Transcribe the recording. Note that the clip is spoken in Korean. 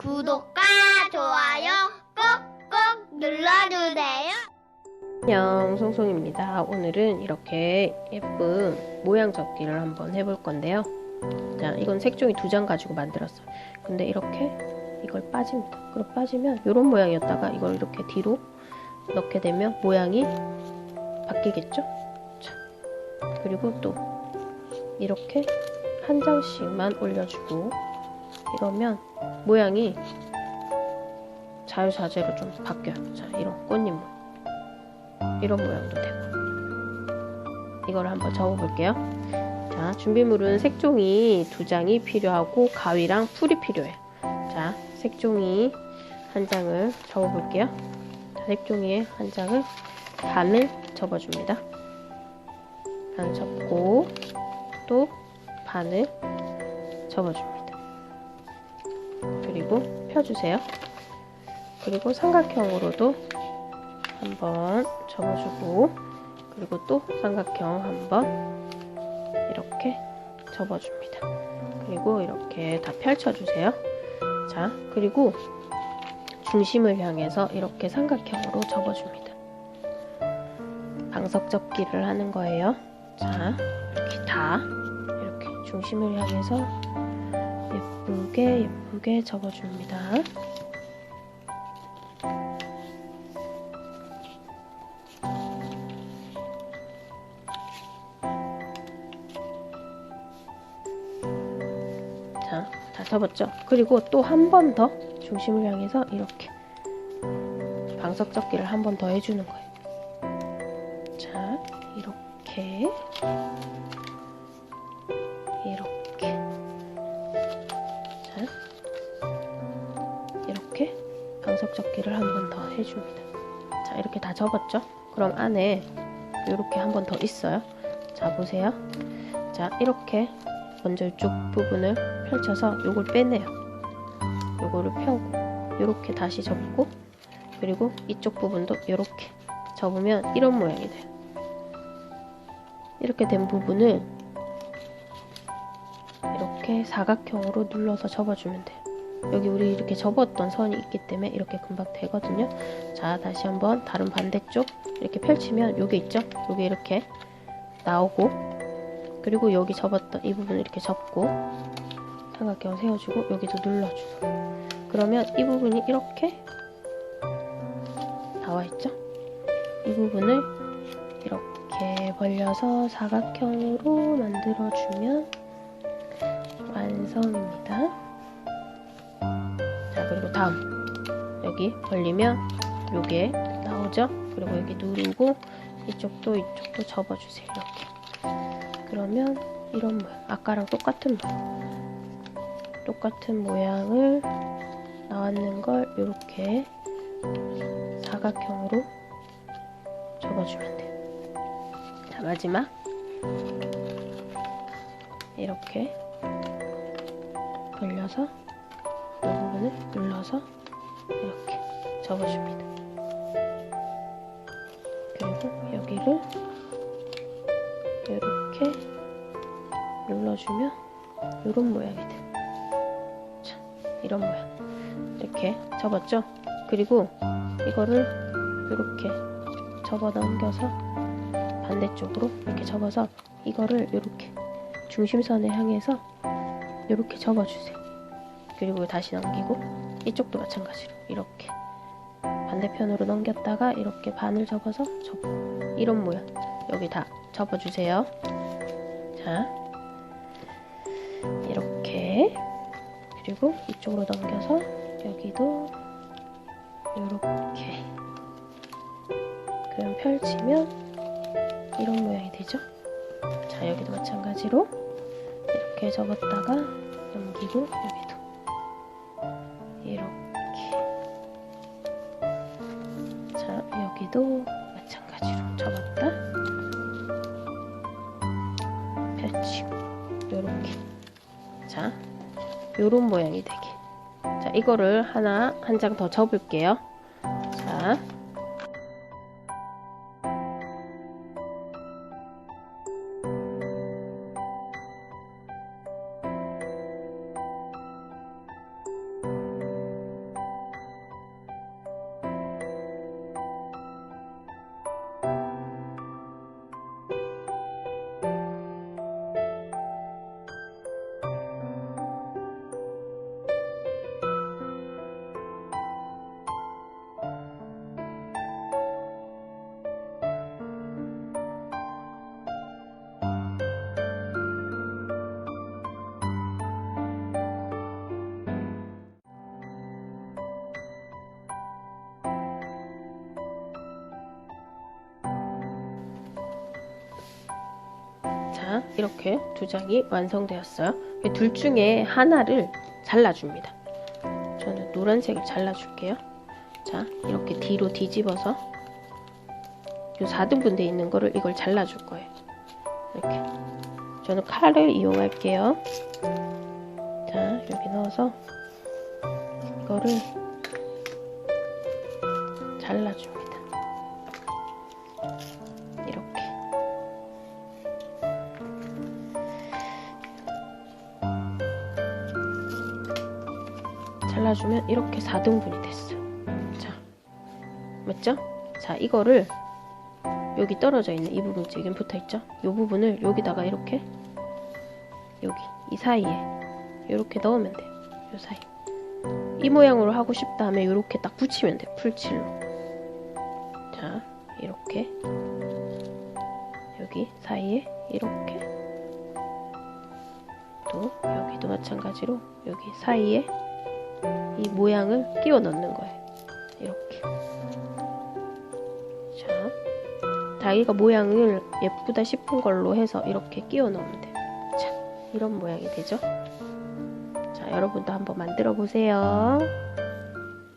구독과 좋아요 꼭꼭 눌러주세요. 안녕 송송입니다. 오늘은 이렇게 예쁜 모양 접기를 한번 해볼 건데요. 자 이건 색종이 두 장 가지고 만들었어요. 근데 이렇게 이걸 빠집니다. 그럼 빠지면 이런 모양이었다가 이걸 이렇게 뒤로 넣게 되면 모양이 바뀌겠죠? 자 그리고 또 이렇게 한 장씩만 올려주고 이러면 모양이 자유자재로 좀 바뀌어요. 자 이런 꽃잎 이런 모양도 되고. 이걸 한번 접어볼게요. 자 준비물은 색종이 두 장이 필요하고 가위랑 풀이 필요해요 자 색종이 한 장을 접어볼게요. 자, 색종이에 한 장을 반을 접어줍니다. 반 접고 또 반을 접어줍니다 그리고 펴주세요 그리고 삼각형으로도 한번 접어주고 그리고 또 삼각형 한번 이렇게 접어줍니다. 그리고 이렇게 다 펼쳐주세요. 자, 그리고 중심을 향해서 이렇게 삼각형으로 접어줍니다. 방석 접기를 하는 거예요. 자, 이렇게 다 이렇게 중심을 향해서 예쁘게 예쁘게 접어줍니다. 자, 다 접었죠? 그리고 또 한 번 더 중심을 향해서 이렇게 방석 접기를 한 번 더 해주는 거예요. 자, 이렇게 방석 접기를 한 번 더 해줍니다. 자, 이렇게 다 접었죠? 그럼 안에 이렇게 한 번 더 있어요. 자, 보세요. 자, 이렇게 먼저 이쪽 부분을 펼쳐서 요걸 빼내요. 요거를 펴고 요렇게 다시 접고 그리고 이쪽 부분도 요렇게 접으면 이런 모양이 돼요. 이렇게 된 부분을 이렇게 사각형으로 눌러서 접어주면 돼요. 여기 우리 이렇게 접었던 선이 있기 때문에 이렇게 금방 되거든요. 자, 다시 한번 다른 반대쪽 이렇게 펼치면 요게 있죠? 요게 이렇게 나오고 그리고 여기 접었던 이 부분을 이렇게 접고 삼각형 세워주고 여기도 눌러주고 그러면 이 부분이 이렇게 나와 있죠? 이 부분을 이렇게 벌려서 사각형으로 만들어주면 완성입니다. 다음. 여기 벌리면 요게 나오죠? 그리고 여기 누르고 이쪽도 이쪽도 접어주세요 이렇게. 그러면 이런 모양 아까랑 똑같은 모양. 똑같은 모양을 나왔는 걸 이렇게 사각형으로 접어주면 돼요. 자 마지막. 이렇게 돌려서 이 부분을 눌러서 이렇게 접어줍니다 그리고 여기를 이렇게 눌러주면 이런 모양이 돼요. 자, 이런 모양. 이렇게 접었죠? 그리고 이거를 이렇게 접어 넘겨서 반대쪽으로 이렇게 접어서 이거를 이렇게 중심선에 향해서 이렇게 접어주세요. 그리고 다시 넘기고 이쪽도 마찬가지로 이렇게 반대편으로 넘겼다가 이렇게 반을 접어서 접고 이런 모양. 여기 다 접어주세요. 자, 이렇게. 그리고 이쪽으로 넘겨서 여기도 이렇게. 그럼 펼치면 이런 모양이 되죠. 자, 여기도 마찬가지로 이렇게 접었다가 넘기고 여기 여기도 마찬가지로 접었다. 펼치고 요렇게. 자 요런 모양이 되게. 자 이거를 하나 한 장 더 접을게요. 자 자, 이렇게 두 장이 완성되었어요. 이둘 중에 하나를 잘라줍니다. 저는 노란색을 잘라줄게요. 자, 이렇게 뒤로 뒤집어서 요 4등분 돼 있는 거를 이걸 잘라줄 거예요. 이렇게. 저는 칼을 이용할게요. 자, 여기 넣어서 이거를 잘라줍니다. 잘라주면 이렇게 4등분이 됐어요. 자, 맞죠? 자, 이거를 여기 떨어져 있는 이 부분 지금 붙어 있죠? 이 부분을 여기다가 이렇게 여기 이 사이에 이렇게 넣으면 돼요. 이 사이. 이 모양으로 하고 싶다 하면 이렇게 딱 붙이면 돼요. 풀칠로. 자, 이렇게 여기 사이에 이렇게 또 여기도 마찬가지로 여기 사이에 이 모양을 끼워 넣는 거예요. 이렇게. 자, 자기가 모양을 예쁘다 싶은 걸로 해서 이렇게 끼워 넣으면 돼요. 자, 이런 모양이 되죠? 자, 여러분도 한번 만들어 보세요.